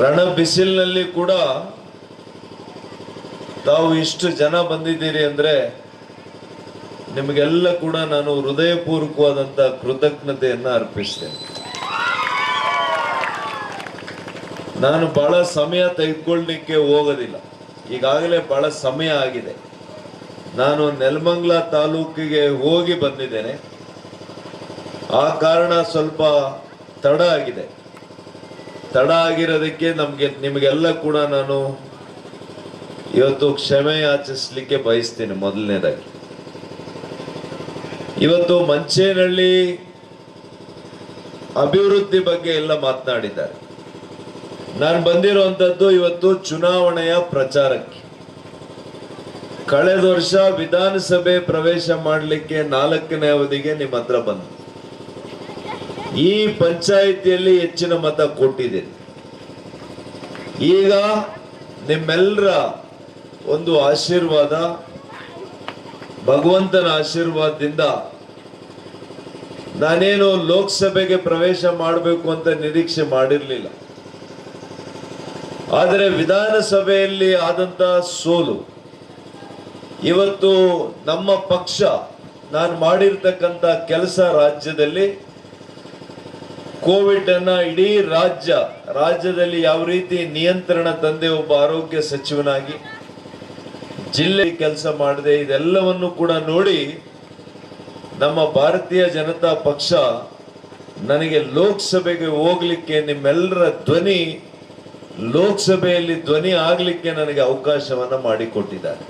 ರಣ ಬಿಸಿಲಿನಲ್ಲಿ ಕೂಡ ತಾವು ಇಷ್ಟು ಜನ ಬಂದಿದ್ದೀರಿ ಅಂದರೆ ನಿಮಗೆಲ್ಲ ಕೂಡ ನಾನು ಹೃದಯಪೂರ್ವಕವಾದಂಥ ಕೃತಜ್ಞತೆಯನ್ನು ಅರ್ಪಿಸ್ತೇನೆ. ನಾನು ಬಹಳ ಸಮಯ ತೆಗೆದುಕೊಳ್ಳಲಿಕ್ಕೆ ಹೋಗೋದಿಲ್ಲ. ಈಗಾಗಲೇ ಬಹಳ ಸಮಯ ಆಗಿದೆ. ನಾನು ನೆಲಮಂಗ್ಲ ತಾಲೂಕಿಗೆ ಹೋಗಿ ಬಂದಿದ್ದೇನೆ. ಆ ಕಾರಣ ಸ್ವಲ್ಪ ತಡ ಆಗಿದೆ. ತಡ ಆಗಿರೋದಕ್ಕೆ ನಮಗೆ, ನಿಮಗೆಲ್ಲ ಕೂಡ ನಾನು ಇವತ್ತು ಕ್ಷಮೆ ಆಚರಿಸ್ಲಿಕ್ಕೆ ಬಯಸ್ತೀನಿ ಮೊದಲನೇದಾಗಿ. ಇವತ್ತು ಮಂಚೇನಹಳ್ಳಿ ಅಭಿವೃದ್ಧಿ ಬಗ್ಗೆ ಎಲ್ಲ ಮಾತನಾಡಿದ್ದಾರೆ. ನಾನು ಬಂದಿರುವಂತದ್ದು ಇವತ್ತು ಚುನಾವಣೆಯ ಪ್ರಚಾರಕ್ಕೆ. ಕಳೆದ ವರ್ಷ ವಿಧಾನಸಭೆ ಪ್ರವೇಶ ಮಾಡಲಿಕ್ಕೆ ನಾಲ್ಕನೇ ಅವಧಿಗೆ ನಿಮ್ಮ ಹತ್ರ ಬಂದು. ಈ ಪಂಚಾಯಿತಿಯಲ್ಲಿ ಹೆಚ್ಚಿನ ಮತ ಕೊಟ್ಟಿದ್ದೀನಿ ಈಗ ನಿಮ್ಮೆಲ್ಲರ ಒಂದು ಆಶೀರ್ವಾದ, ಭಗವಂತನ ಆಶೀರ್ವಾದದಿಂದ ನಾನೇನು ಲೋಕಸಭೆಗೆ ಪ್ರವೇಶ ಮಾಡಬೇಕು ಅಂತ ನಿರೀಕ್ಷೆ ಮಾಡಿರಲಿಲ್ಲ. ಆದರೆ ವಿಧಾನಸಭೆಯಲ್ಲಿ ಆದಂತ ಸೋಲು, ಇವತ್ತು ನಮ್ಮ ಪಕ್ಷ, ನಾನು ಮಾಡಿರ್ತಕ್ಕಂಥ ಕೆಲಸ ರಾಜ್ಯದಲ್ಲಿ ಕೋವಿಡ್ ಅನ್ನ ಇಡೀ ರಾಜ್ಯ, ರಾಜ್ಯದಲ್ಲಿ ಯಾವ ರೀತಿ ನಿಯಂತ್ರಣ ತಂದೆ ಒಬ್ಬ ಆರೋಗ್ಯ ಸಚಿವನಾಗಿ, ಜಿಲ್ಲೆ ಕೆಲಸ ಮಾಡಿದೆ ಇದೆಲ್ಲವನ್ನು ಕೂಡ ನೋಡಿ ನಮ್ಮ ಭಾರತೀಯ ಜನತಾ ಪಕ್ಷ ನನಗೆ ಲೋಕಸಭೆಗೆ ಹೋಗ್ಲಿಕ್ಕೆ ನಿಮ್ಮೆಲ್ಲರ ಧ್ವನಿ, ಲೋಕಸಭೆಯಲ್ಲಿ ಧ್ವನಿ ಆಗ್ಲಿಕ್ಕೆ ನನಗೆ ಅವಕಾಶವನ್ನ ಮಾಡಿಕೊಟ್ಟಿದ್ದಾರೆ.